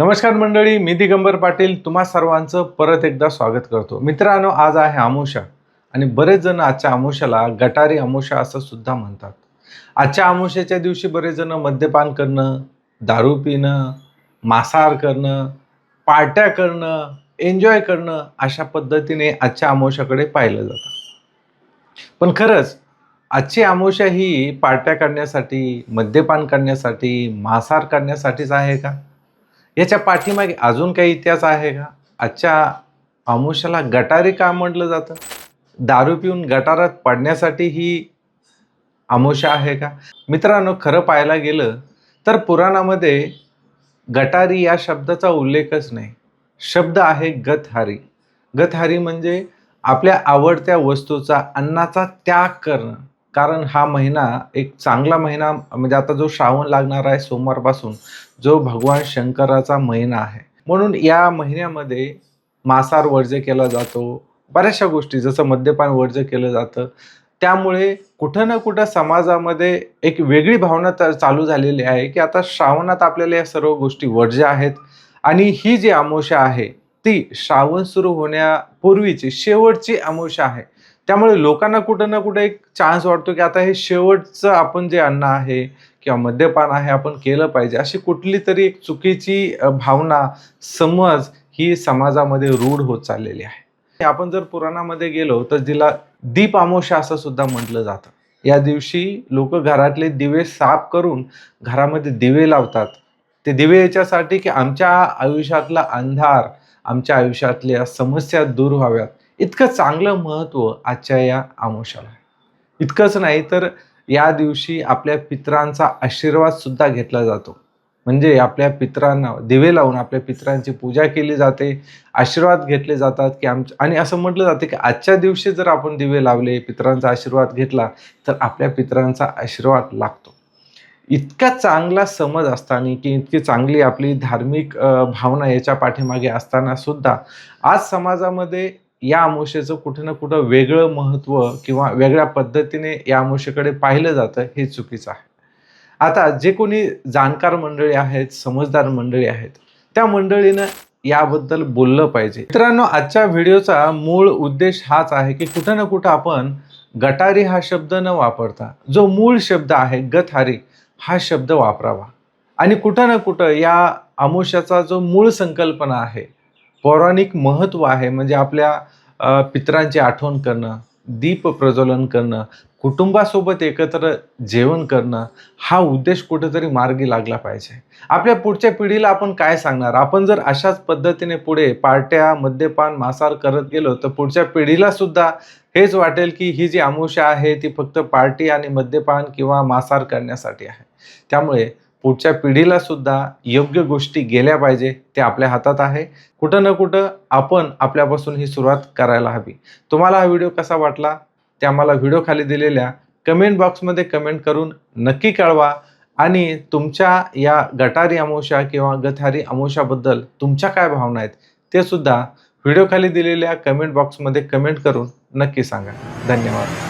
नमस्कार मंडळी मी दिगंबर पाटील. तुम्हा सर्वांचं परत एकदा स्वागत करतो. मित्रांनो आज आहे आमुषा. आणि बरेच जण आजच्या आमुषाला गटारी आमुषा असं सुद्धा म्हणतात. आजच्या आमुषाच्या दिवशी बरेच जण मद्यपान करणं दारू पिणं मांसाहार करणं पार्ट्या करणं एन्जॉय करणं अशा पद्धतीने आजच्या आमुषाकडे पाहिलं जातं. पण खरंच आजची आमुषा ही पार्ट्या करण्यासाठी मद्यपान करण्यासाठी मांसाहार करण्यासाठीच आहे का? याच्या पाठीमागे अजून काही इतिहास आहे का? आजच्या आमुषाला गटारी का म्हटलं जातं? दारू पिऊन गटारात पडण्यासाठी ही आमुषा आहे का? मित्रांनो खरं पाहायला गेलं तर पुराणामध्ये गटारी या शब्दाचा उल्लेखच नाही. शब्द आहे गतहारी गतहारी म्हणजे आपल्या आवडत्या वस्तूचा अन्नाचा त्याग करणं. कारण हा महिना एक चांगला महिना म्हणजे आता जो श्रावण लागणार आहे सोमवारपासून जो भगवान शंकराचा महिना आहे. म्हणून या महिन्यामध्ये मांसार वर्ज्य केला जातो. बऱ्याचशा गोष्टी जसं मद्यपान वर्ज्य केलं जातं. त्यामुळे कुठं ना कुठं समाजामध्ये एक वेगळी भावना तर चालू झालेली आहे की आता श्रावणात आपल्याला या सर्व गोष्टी वर्ज्य आहेत. आणि ही जी आमोशा आहे ती श्रावण सुरू होण्यापूर्वीची शेवटची आमोशा आहे. त्यामुळे लोकांना कुठं ना कुठं एक चान्स वाटतो की आता हे शेवटचं आपण जे अन्न आहे किंवा मद्यपान आहे आपण केलं पाहिजे. अशी कुठली तरी एक चुकीची भावना समज ही समाजामध्ये रूढ होत चाललेली आहे. आपण जर पुराणामध्ये गेलो तर जिला दीप आमोशा असं सुद्धा म्हटलं जातं. या दिवशी लोक घरातले दिवे साफ करून घरामध्ये दिवे लावतात. ते दिवे याच्यासाठी की आमच्या आयुष्यातला अंधार आमच्या आयुष्यातल्या समस्या दूर व्हाव्यात. इतकं चांगलं महत्त्व आजच्या या आमोशाला. इतकंच नाही तर या दिवशी आपल्या पितरांचा आशीर्वाद सुद्धा घेतला जातो. म्हणजे आपल्या पित्रांना दिवे लावून आपल्या पितरांची पूजा केली जाते आशीर्वाद घेतले जातात की आमच्या आणि असं म्हटलं जातं की आजच्या दिवशी जर आपण दिवे लावले पितरांचा आशीर्वाद घेतला तर आपल्या पितरांचा आशीर्वाद लागतो. इतका चांगला समज असताना की इतकी चांगली आपली धार्मिक भावना याच्या पाठीमागे असताना सुद्धा आज समाजामध्ये या अमावस्येचं कुठं ना कुठं वेगळं महत्त्व किंवा वेगळ्या पद्धतीने या अमावस्येकडे पाहिलं जातं हे चुकीचं आहे. आता जे कोणी जाणकार मंडळी आहेत समजदार मंडळी आहेत त्या मंडळीनं याबद्दल बोललं पाहिजे. मित्रांनो आजच्या व्हिडिओचा मूळ उद्देश हाच आहे की कुठं ना कुठं आपण गटारी हा शब्द न वापरता जो मूळ शब्द आहे गथारी हा शब्द वापरावा. आणि कुठं ना कुठं या आमुष्याचा जो मूळ संकल्पना आहे पौराणिक महत्त्व आहे म्हणजे आपल्या पित्रांची पितरांची आठवण करणं दीप प्रज्वलन करणं कुटुंबासोबत एकत्र जेवण करणं हा उद्देश कुठेतरी मार्गी लागला पाहिजे. आपल्या पुढच्या पिढीला आपण काय सांगणार? आपण जर अशाच पद्धतीने पुढे पार्ट्या मद्यपान मांसाहार करत गेलो तर पुढच्या पिढीला सुद्धा हेच वाटेल की ही जी आमुषा आहे ती फक्त पार्टी आणि मद्यपान किंवा मांसाहार करण्यासाठी आहे. त्यामुळे पुढच्या पिढीला सुद्धा योग्य गोष्टी गेल्या पाहिजे ते आपल्या हातात आहे. कुठं ना कुठं आपण आपल्यापासून ही सुरुवात करायला हवी. तुम्हाला हा व्हिडिओ कसा वाटला? ते आम्हाला व्हिडिओ खाली दिलेल्या कमेंट बॉक्समध्ये कमेंट करून नक्की कळवा. आणि तुमच्या या गटारी अमोशा किंवा गथारी अमोशाबद्दल तुमच्या काय भावना आहेत ते सुद्धा व्हिडिओ खाली दिलेल्या कमेंट बॉक्समध्ये कमेंट करून नक्की सांगा. धन्यवाद.